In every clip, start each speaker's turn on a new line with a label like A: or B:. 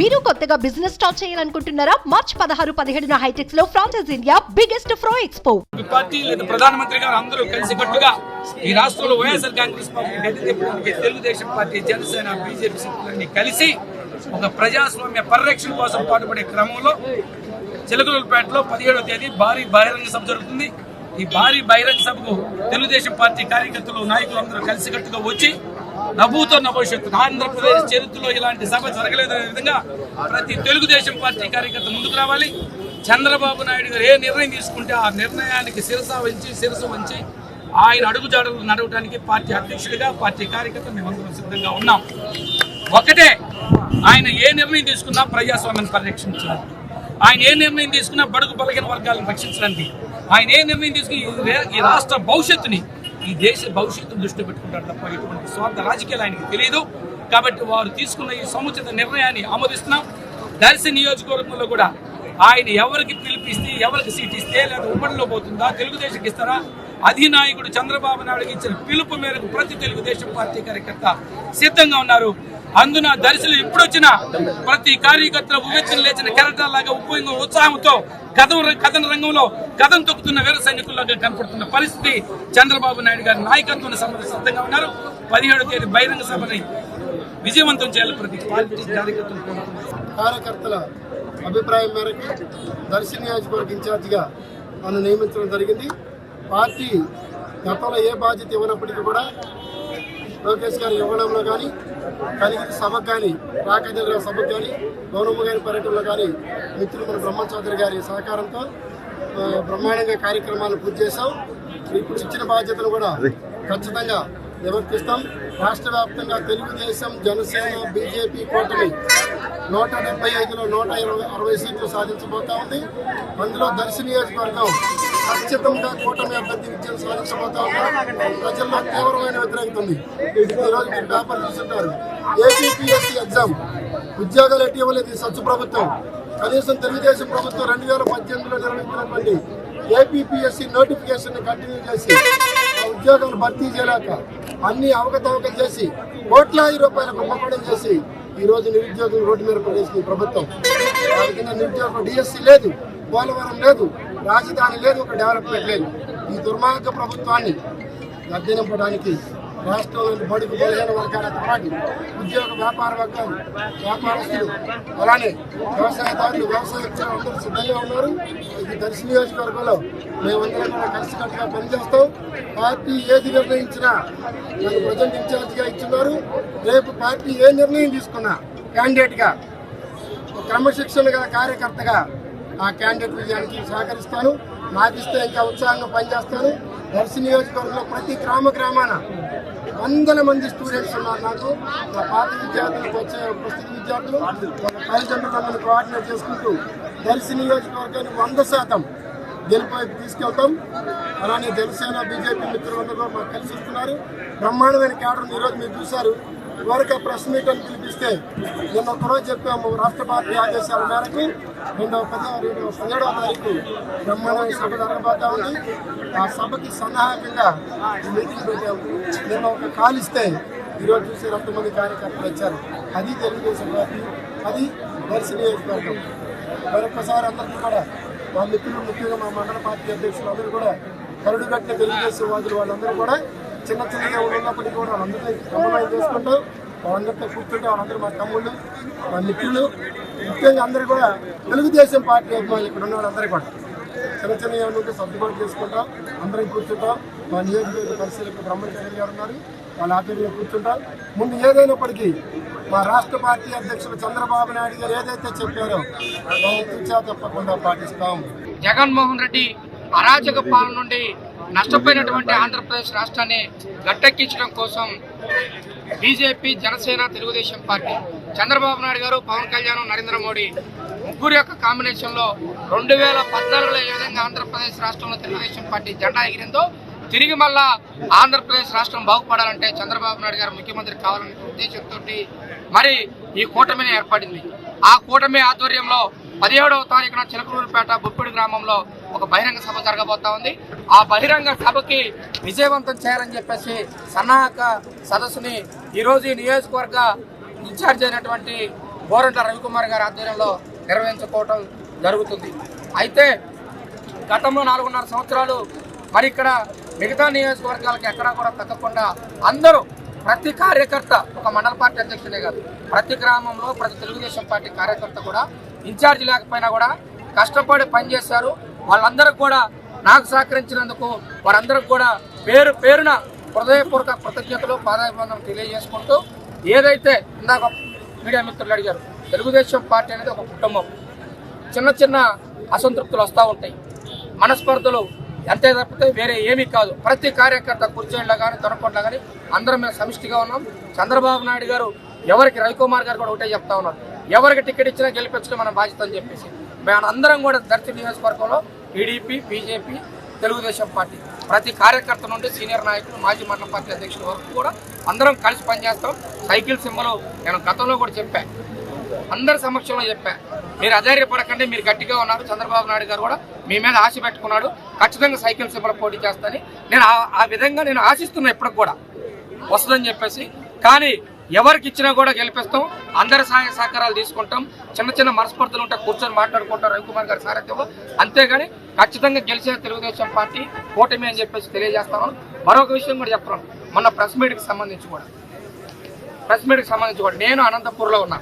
A: మీరు కొత్తగా business start చేయాలనుకుంటున్నారా? మార్చ్ పదహారు పదిహేడున హైటెక్స్లో ఫ్రాన్సెస్ ఇండియా బిగ్గెస్ట్ ఫ్రో ఎక్స్పో
B: పార్టీ లేదా ప్రధానమంత్రి గారు అందరూ కలిసి కట్టుగా ఈ రాష్ట్రంలో YSR Congress party Telugu Desam party Janasena BJP కలిసి ఒక ప్రజాస్వామ్య పరిరక్షణ కోసం పాటుపడే క్రమంలో చిలకలూరుపేటలో పదిహేడవ తేదీ భారీ బహిరంగ సభ జరుగుతుంది. ఈ భారీ బహిరంగ సభకు తెలుగుదేశం పార్టీ కార్యకర్తలు నాయకులు అందరూ కలిసికట్టుగా వచ్చి నవ్వుతో భవిష్యత్తు. ఆంధ్రప్రదేశ్ చరిత్రలో ఇలాంటి సభ జరగలేదనే విధంగా ప్రతి తెలుగుదేశం పార్టీ కార్యకర్త ముందుకు రావాలి. చంద్రబాబు నాయుడు గారు ఏ నిర్ణయం తీసుకుంటే ఆ నిర్ణయానికి శిరస వంచి శిరస వంచి ఆయన అడుగుజాడలు నడవడానికి పార్టీ అధ్యక్షుడిగా పార్టీ కార్యకర్త మేమందరం సిద్ధంగా ఉన్నాం. ఒకటే ఆయన ఏ నిర్ణయం తీసుకున్నా ప్రజాస్వామ్యాన్ని పరిరక్షించాలి ఆయన ఏ నిర్ణయం తీసుకున్నా బడుగు బలగిన వర్గాలను రక్షించడానికి. ఆయన ఏ నిర్ణయం తీసుకుని ఈ ఈ రాష్ట్ర భవిష్యత్తుని ఈ దేశ భవిష్యత్తు దృష్టి పెట్టుకుంటారు తప్ప ఇటువంటి స్వార్థ రాజకీయాలు ఆయనకి తెలియదు. కాబట్టి వారు తీసుకున్న ఈ సముచిత నిర్ణయాన్ని ఆమోదిస్తున్నాం. దర్శి నియోజకవర్గంలో కూడా ఆయన ఎవరికి పిలిపిస్తే ఎవరికి సీట్ ఇస్తే లేదా ఉమ్మడిలో పోతుందా తెలుగుదేశంకి ఇస్తారా? అధినాయకుడు చంద్రబాబు నాయుడుకి ఇచ్చిన పిలుపు మేరకు ప్రతి తెలుగుదేశం పార్టీ కార్యకర్త సిద్ధంగా ఉన్నారు. అందున దర్శనం ఎప్పుడొచ్చినా ప్రతి కార్యకర్తల ఉవేచన లేచిన కెరటాలాగా ఉప్పు ఉత్సాహంతో కథం కథన రంగంలో కథం తొక్కుతున్న వీర సైనికుల్లాగా కనపడుతున్న పరిస్థితి చంద్రబాబు నాయుడు గారి నాయకత్వం సిద్ధంగా ఉన్నారు. పదిహేడు తేదీ బహిరంగ సభని విజయవంతం చేయాలి ప్రతి పార్టీ కార్యకర్తలు
C: కార్యకర్తల అభిప్రాయం మేరకు దర్శి నియోజకవర్గ ఇన్ఛార్జిగా నన్ను నియమించడం జరిగింది. పార్టీ గతంలో ఏ బాధ్యత ఇవ్వనప్పటికీ కూడా లోకేష్ గారు ఇవ్వడంలో కానీ కలిగిన సభకు కానీ రాకేంద్ర సభకు కానీ గౌరమ్మ గారి పర్యటనలో కానీ మిత్రులు మన బ్రహ్మ చౌదరి గారి సహకారంతో బ్రహ్మాండంగా కార్యక్రమాలు పూర్తి చేశాం. ఇప్పుడు ఇచ్చిన బాధ్యతను కూడా ఖచ్చితంగా నివర్తిస్తాం రాష్ట్ర వ్యాప్తంగా తెలుగుదేశం జనసేన బీజేపీ కూటమి నూట డెబ్బై ఐదులో నూట ఇరవై అరవై సీట్లు సాధించబోతా ఉంది. అందులో దర్శి నియోజకవర్గం ఖచ్చితంగా కూటమి అభ్యర్థి విజయం సాధించబోతా ఉన్నారు ప్రజల్లో తీవ్రమైన వ్యతిరేకత ఉంది. ఈరోజు మీరు పేపర్ చూస్తుంటారు. APPSC exam. ఉద్యోగాలు ఎట్టి ఇవ్వలేదు సచ్చు ప్రభుత్వం. కనీసం తెలుగుదేశం ప్రభుత్వం రెండు వేల పద్దెనిమిదిలో నిర్వహించినటువంటి ఏపీపీఎస్సీ నోటిఫికేషన్ కంటిన్యూ చేసి ఆ ఉద్యోగాలు భర్తీ చేయలేక అన్ని అవకతవకలు చేసి కోట్లాది రూపాయల కుంభకోణం చేసి ఈ రోజు నిరుద్యోగులు రోడ్డు మీద పడేసింది ప్రభుత్వం. దాని కింద నిరుద్యోగ డిఎస్సీ లేదు పోలవరం లేదు రాజధాని లేదు ఒక డెవలప్మెంట్ లేదు. ఈ దుర్మార్గ ప్రభుత్వాన్ని గద్దెనింపడానికి రాష్ట్రంలోని బడుగు బలహీన వర్గాలతో పాటు ఉద్యోగ వ్యాపార వర్గాలు వ్యాపారస్తులు అలానే వ్యవసాయదారులు వ్యవసాయ అందరూ సిద్ధంగా ఉన్నారు. ఇది దర్శి నియోజకవర్గంలో మేమందరం కూడా కలిసికట్టుగా పనిచేస్తాం. పార్టీ ఏది నిర్ణయించినా నన్ను ప్రజెంట్ ఇన్ఛార్జిగా ఇచ్చున్నారు. రేపు పార్టీ ఏ నిర్ణయం తీసుకున్నా క్యాండిడేట్గా ఒక క్రమశిక్షణ గల కార్యకర్తగా ఆ క్యాండిడేట్ విజయానికి సహకరిస్తాను. నాకు ఇస్తే ఇంకా ఉత్సాహంగా పనిచేస్తాను. దర్శి నియోజకవర్గంలో ప్రతి గ్రామ గ్రామాన వందల మంది స్టూడెంట్స్ ఉన్నారు నాకు. నా పాత విద్యార్థులకు వచ్చే ప్రస్తుత విద్యార్థులు వాళ్ళ కోఆర్డినేట్ చేసుకుంటూ దర్శి నియోజకవర్గాన్ని వంద శాతం గెలుపైపు తీసుకెళ్తాం. అలానే జనసేన బీజేపీ మిత్రులందరూ మాకు కలిసి వస్తున్నారు. బ్రహ్మాండమైన క్యాడర్ ఈరోజు మీరు చూశారు. ఇవరకు ప్రెస్ మీట్ అని పిలిపిస్తే నిన్న ఒకరోజు చెప్పాము రాష్ట్ర పార్టీ ఆదేశాల మేరకు రెండవ పదో పదిహేడవ తారీఖు బ్రహ్మాండమైన సభ జరగబోతా ఉంది. ఆ సభకి సన్నాహకంగా మీటింగ్ పెట్టాము. నిన్న ఒక కాల్ ఇస్తే ఈరోజు చూసి ఎంతమంది కార్యకర్తలు వచ్చారు. అది తెలుగుదేశం పార్టీ అది దర్శి నియోజకవర్గం మరొకసారి అందరికీ కూడా మా మిత్రులు ముఖ్యంగా మా మండల పార్టీ అధ్యక్షులు అందరూ కూడా కరుడుగట్టిన తెలుగుదేశం వాదులు వాళ్ళందరూ కూడా చిన్న చిన్నగా ఉన్నప్పటికీ కూడా వాళ్ళందరినీ సమన్వయం చేసుకుంటూ వాళ్ళందరితో కూర్చుంటే వాళ్ళందరూ మా తమ్ముళ్ళు మా మిత్రులు ముఖ్యంగా అందరూ కూడా తెలుగుదేశం పార్టీ అభిమానులు ఇక్కడ ఉన్న వాళ్ళందరూ కూడా చిన్న చిన్న ఏమైనా సర్దుబాటు చేసుకుంటాం. అందరం కూర్చుంటాం. మా నియోజకవర్గ పరిశీలక బ్రహ్మచారి గారు ఉన్నారు. వాళ్ళ ఆధ్వర్యంలో కూర్చుంటాం. ముందు ఏదైనప్పటికీ మా రాష్ట్ర పార్టీ అధ్యక్షుడు చంద్రబాబు నాయుడు గారు ఏదైతే చెప్పారో దాన్ని తప్పకుండా పాటిస్తాం.
D: జగన్మోహన్ రెడ్డి అరాచక పాలన నుండి నష్టపోయినటువంటి ఆంధ్రప్రదేశ్ రాష్ట్రాన్ని గట్టెక్కించడం కోసం బీజేపీ జనసేన తెలుగుదేశం పార్టీ చంద్రబాబు నాయుడు గారు పవన్ కళ్యాణ్ నరేంద్ర మోడీ ముగ్గురు యొక్క కాంబినేషన్లో రెండు వేల పద్నాలుగులో ఏ విధంగా ఆంధ్రప్రదేశ్ రాష్ట్రంలో తెలుగుదేశం పార్టీ జెండా ఎగిరిందో తిరిగి మళ్ళా ఆంధ్రప్రదేశ్ రాష్ట్రం బాగుపడాలంటే చంద్రబాబు నాయుడు గారు ముఖ్యమంత్రి కావాలనే ఉద్దేశంతో మరి ఈ కూటమిని ఏర్పడింది. ఆ కూటమి ఆధ్వర్యంలో పదిహేడవ తారీఖున చిలకలూరుపేట బుప్పిడి గ్రామంలో ఒక బహిరంగ సభ జరగబోతా ఉంది. ఆ బహిరంగ సభకి విజయవంతం చేయాలని చెప్పేసి సన్నాహక సదస్సుని ఈరోజు ఈ నియోజకవర్గ ఇన్ఛార్జ్ అయినటువంటి గోరంట్ల రవికుమార్ గారి ఆధ్వర్యంలో నిర్వహించుకోవటం జరుగుతుంది. అయితే గతంలో నాలుగున్నర సంవత్సరాలు మరి ఇక్కడ మిగతా నియోజకవర్గాలకు ఎక్కడా కూడా తగ్గకుండా అందరూ ప్రతి కార్యకర్త ఒక మండల పార్టీ అధ్యక్షుడే కాదు ప్రతి గ్రామంలో ప్రతి తెలుగుదేశం పార్టీ కార్యకర్త కూడా ఇన్ఛార్జ్ లేకపోయినా కూడా కష్టపడి పనిచేశారు. వాళ్ళందరూ కూడా నాకు సహకరించినందుకు వారందరికి కూడా పేరు పేరున హృదయపూర్వక కృతజ్ఞతలు పాదాభివందనం తెలియజేసుకుంటూ ఏదైతే ఇందాక మీడియా మిత్రులు అడిగారు తెలుగుదేశం పార్టీ అనేది ఒక కుటుంబం. చిన్న చిన్న అసంతృప్తులు వస్తూ ఉంటాయి. మనస్పర్ధలు అంతే తప్పితే వేరే ఏమీ కాదు. ప్రతి కార్యకర్త కూర్చోండిలో కానీ దొరకొండలో కానీ అందరం మేము సమిష్టిగా ఉన్నాం. చంద్రబాబు నాయుడు గారు ఎవరికి రవికుమార్ గారు కూడా ఒకటే చెప్తా ఉన్నారు. ఎవరికి టికెట్ ఇచ్చినా గెలిపించడం మన బాధ్యత అని చెప్పేసి. మేము అందరం కూడా దర్శి నియోజకవర్గంలో టీడీపీ బీజేపీ తెలుగుదేశం పార్టీ ప్రతి కార్యకర్త నుండి సీనియర్ నాయకులు మాజీ మండల పార్టీ అధ్యక్షుల వరకు కూడా అందరం కలిసి పనిచేస్తాం. సైకిల్ సింబలు నేను గతంలో కూడా చెప్పాను అందరి సమక్షంలో చెప్పా. మీరు అధైర్యపడకండి మీరు గట్టిగా ఉన్నారు. చంద్రబాబు నాయుడు గారు కూడా మీ మీద ఆశ పెట్టుకున్నాడు. ఖచ్చితంగా సైకిల్ సింబల్ పోటీ చేస్తానని నేను ఆ- ఆ విధంగా నేను ఆశిస్తున్నా ఇప్పటికి కూడా. వస్తుందని చెప్పేసి. కానీ ఎవరికి ఇచ్చినా కూడా గెలిపిస్తాం. అందరి సహాయ సహకారాలు తీసుకుంటాం. చిన్న చిన్న మనస్పర్ధలు ఉంటే కూర్చొని మాట్లాడుకుంటాం రవికుమార్ గారి సారథ్యంలో. అంతేగాని ఖచ్చితంగా గెలిచే తెలుగుదేశం పార్టీ కూటమి అని చెప్పేసి తెలియజేస్తాను. మరొక విషయం కూడా చెప్పాను. మొన్న ప్రెస్ మీట్కి సంబంధించి కూడా. ప్రెస్ మీట్కి సంబంధించి కూడా. నేను అనంతపూర్లో ఉన్నా.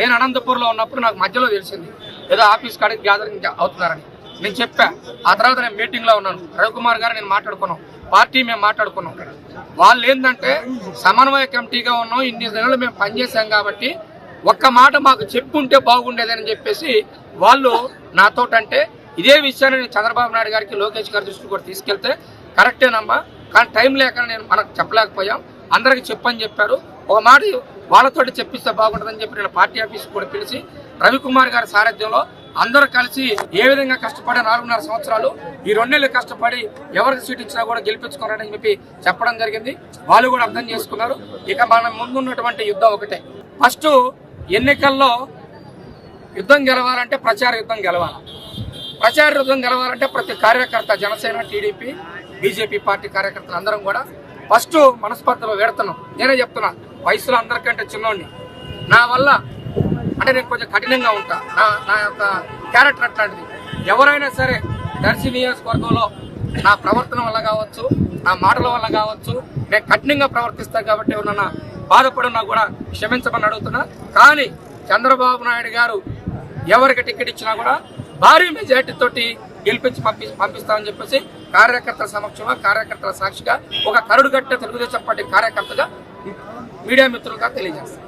D: నేను అనంతపూర్లో ఉన్నప్పుడు నాకు మధ్యలో తెలిసింది. ఏదో ఆఫీస్ కాడికి గ్యాదరింగ్ అవుతున్నారని. నేను చెప్పా. ఆ తర్వాత నేను మీటింగ్లో ఉన్నాను. రవికుమార్ గారు నేను మాట్లాడుకున్నాం. పార్టీ మేము మాట్లాడుకున్నాం. వాళ్ళు ఏంటంటే సమన్వయ కమిటీగా ఉన్నాం ఇన్ని నెలలు మేము పనిచేసాం కాబట్టి ఒక్క మాట మాకు చెప్పుంటే బాగుండేదని చెప్పేసి వాళ్ళు నాతోటంటే ఇదే విషయాన్ని నేను చంద్రబాబు నాయుడు గారికి లోకేష్ గారి దృష్టికి కూడా తీసుకెళ్తే కరెక్టేనమ్మా. కానీ టైం లేక నేను మనకు చెప్పలేకపోయాం. అందరికి చెప్పని చెప్పారు. ఒక మాట వాళ్ళతోటి చెప్పిస్తే బాగుంటుందని చెప్పి నేను పార్టీ ఆఫీస్ కూడా పిలిచి రవికుమార్ గారి సారథ్యంలో అందరూ కలిసి ఏ విధంగా కష్టపడి నాలుగున్నర సంవత్సరాలు ఈ రెండేళ్ళు కష్టపడి ఎవరికి సీట్ ఇచ్చినా కూడా గెలిపించుకోవాలని చెప్పి చెప్పడం జరిగింది. వాళ్ళు కూడా అర్థం చేసుకున్నారు. ఇక మన ముందున్నటువంటి యుద్ధం ఒకటే. ఫస్ట్ ఎన్నికల్లో యుద్ధం గెలవాలంటే ప్రచార యుద్ధం గెలవాలి? ప్రచార యుద్ధం గెలవాలంటే ప్రతి కార్యకర్త జనసేన టీడీపీ బీజేపీ పార్టీ కార్యకర్తలు అందరం కూడా ఫస్ట్ మనస్పర్ధలు వేడుతున్నాం. నేనే చెప్తున్నా వయసులో అందరికంటే చిన్నోడిని. నా వల్ల అంటే నేను కొంచెం కఠినంగా ఉంటా. నా నా యొక్క క్యారెక్టర్ అట్లాంటిది. ఎవరైనా సరే దర్శి నియోజకవర్గంలో నా ప్రవర్తన వల్ల కావచ్చు నా మాటల వల్ల కావచ్చు నేను కఠినంగా ప్రవర్తిస్తాను కాబట్టి ఉన్న బాధపడున్నా కూడా క్షమించమని అడుగుతున్నా. కానీ చంద్రబాబు నాయుడు గారు ఎవరికి టికెట్ ఇచ్చినా కూడా భారీ మెజార్టీ తోటి గెలిపించి పంపి పంపిస్తామని చెప్పేసి కార్యకర్తల సమక్షంలో కార్యకర్తల సాక్షిగా ఒక కరుడుగట్టే తెలుగుదేశం పార్టీ కార్యకర్తగా మీడియా మిత్రులుగా తెలియజేస్తాను.